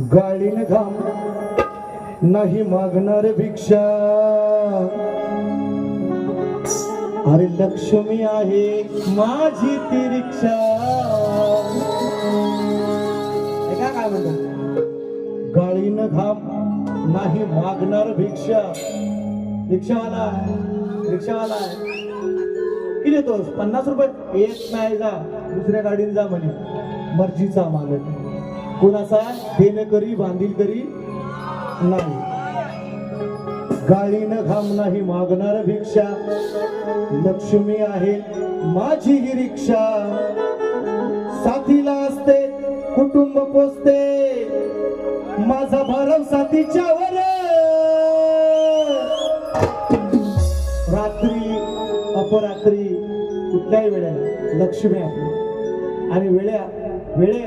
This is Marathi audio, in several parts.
गाडीन घाम नाही मागणार भिक्षा. अरे लक्ष्मी आहे माझी ती रिक्षा. काय म्हणतात गाळीन घाम नाही मागणार भिक्षा. रिक्षावाला आहे, रिक्षावाला आहे. किती देतोस? पन्नास रुपये? एक नाही जा दुसऱ्या गाडीने जा म्हणे. मर्जीचा मालक. कोणाचा? देणेकरी बांधील करी नाही गाळीनं घाम नाही मागणार भिक्षा. लक्ष्मी आहे माझी ही रिक्षा. साथीला असते कुटुंब पोचते माझा भारव साथीच्या वर रात्री अपरात्री कुठल्याही वेळेला लक्ष्मी आपली आणि वेळ्या वेळे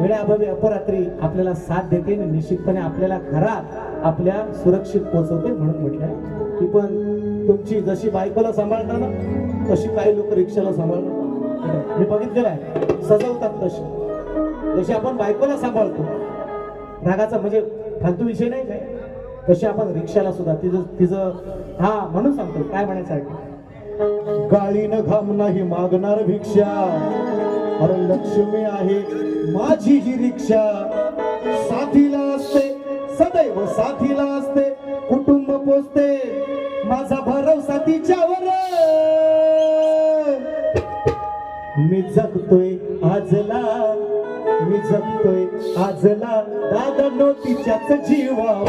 वेळेअभावी अपरात्री आपल्याला साथ देते आणि निश्चितपणे आपल्याला घरात आपल्या सुरक्षित पोहोचवते म्हणून म्हटलंय. की पण तुमची जशी बायकोला सांभाळता ना तशी काही लोक रिक्षाला सांभाळतात. मी बघितलेलं आहे. सजवतात तशी. जशी आपण बायकोला सांभाळतो रागाचा म्हणजे फालतू विषय नाही काय तशी आपण रिक्षाला सुद्धा तिचं तिचं हा म्हणून सांगतो. काय म्हणायचं आहे? गाळीनं घाम नाही मागणार भिक्षा. अरे लक्ष्मी आहे माझी ही रिक्षा. साथीला असते सदैव साथीला असते कुटुंब पोचते माझा भरवसा तिच्यावर मी जगतोय आजला मी जगतोय आजला. दादा नो तिच्याच जीवावर.